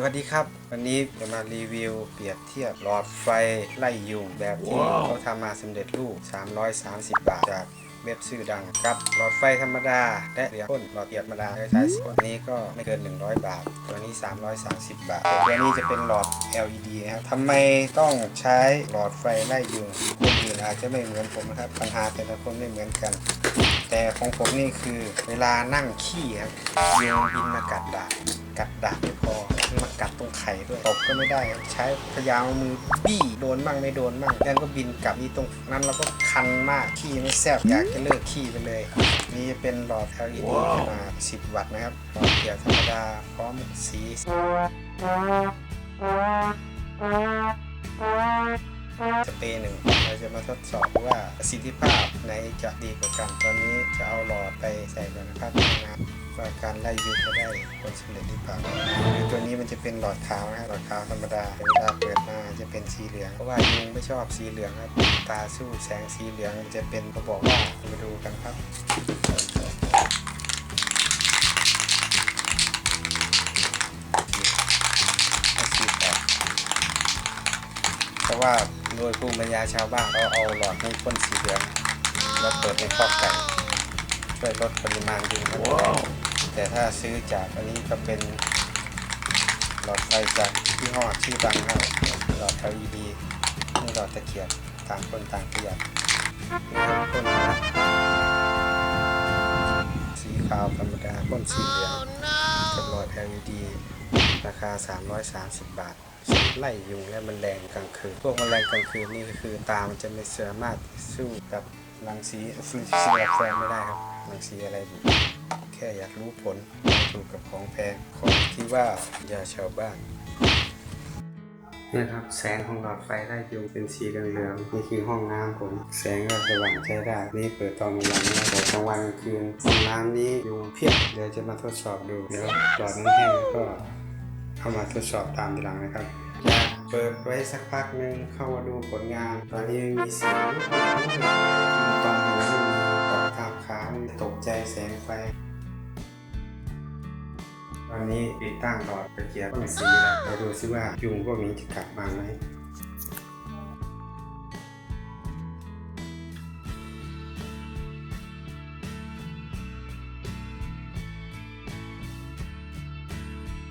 ครับ วันนี้จะมารีวิวเปรียบเทียบหลอดไฟไล่ยุงแบบที่เขาทำมาสำเร็จรูป 330 บาทจากเว็บชื่อดังกับหลอดไฟธรรมดา และเหลือพ่นหลอดเอียดธรรมดาใช้ตัวนี้ก็ไม่เกิน 100 บาท ตัวนี้ 330 บาท ตัวนี้จะเป็นหลอด LED นะครับทำไมต้องใช้หลอดไฟไล่ยุงคนอื่นอาจจะไม่เหมือนผมนะครับปัญหาแต่ละคนไม่เหมือนกัน แต่ของผมนี่คือเวลานั่งขี้ครับยุงบินมากัดดากกัดดากไม่พอมากัดตรงไข่ด้วยตบก็ไม่ได้ใช้พยายามมือบี้โดนบ้างไม่โดนบ้างแล้วก็บินกลับนี่ตรงนั้นเราก็คันมากขี้ไม่แซ่บอยากจะเลิกขี้ไปเลย นี่จะเป็นหลอด LED ขนาด 10 วัตต์นะครับหลอดเกียร์ธรรมดาพร้อมสี สเปรย์หนึ่งเราจะมาทดสอบว่าประสิทธิภาพไหนจะดีกว่ากัน ตอนนี้จะเอาหลอดไปใส่ก่อนนะครับนะว่าการไล่ยุงจะได้ผลสำเร็จหรือเปล่าคือตัวนี้มันจะเป็นหลอดขาวนะหลอดขาวธรรมดาเวลาเปิดมาจะเป็นสีเหลืองเพราะว่ายุงไม่ชอบสีเหลืองครับตาสู้แสงสีเหลืองมันจะเป็นเขาบอกว่ามาดูกันครับ ว่าโดยภูมิปัญญาชาวบ้านเขาเอาหลอดให้พ่นสีเหลืองแล้วเปิดในคอกไก่ช่วยลดปริมาณยุงครับแต่ถ้าซื้อจากอันนี้ก็เป็นหลอดไฟจากยี่ห้อชื่อดังครับหลอด LED นี่หลอดตะเกียบต่างคนต่างประหยัดนี่ครับพ่นมาสีขาวธรรมดาพ่นสีเหลืองกับหลอด LED ราคา 330 บาท ไล่ยุงและแมลงกลางคืน พวกแมลงกลางคืนนี่ก็คือตามันจะไม่สามารถสู้กับรังสีฟลูซิลแฟนไม่ได้ครับรังสีอะไรอยู่แค่อยากรู้ผลถูกกับของแพงของที่ว่ายาชาวบ้านนี่ครับแสงของหลอดไฟไล่ยุงเป็นสีเหลืองๆนี่คือห้องน้ำผมแสงก็สว่างใช้ได้นี่เปิดตอนกลางวันนะแต่กลางวันกลางคืนห้องน้ำนี้ยุงเพียบเดี๋ยวจะมาทดสอบดูเดี๋ยวหลอดนี้แห้งก็ เข้ามาทดสอบตามทีหลังนะครับ เปิดไว้สักพักหนึ่งเข้ามาดูผลงาน ตอนนี้ม่มีเสียงตอนหูไม่มีตอนทับขาตกใจแสงไฟตอนนี้ติดตั้งหลอดตะเกียบพ่นสีแล้วเราดูซิว่ายุงพวกนี้จะกลับมาไหม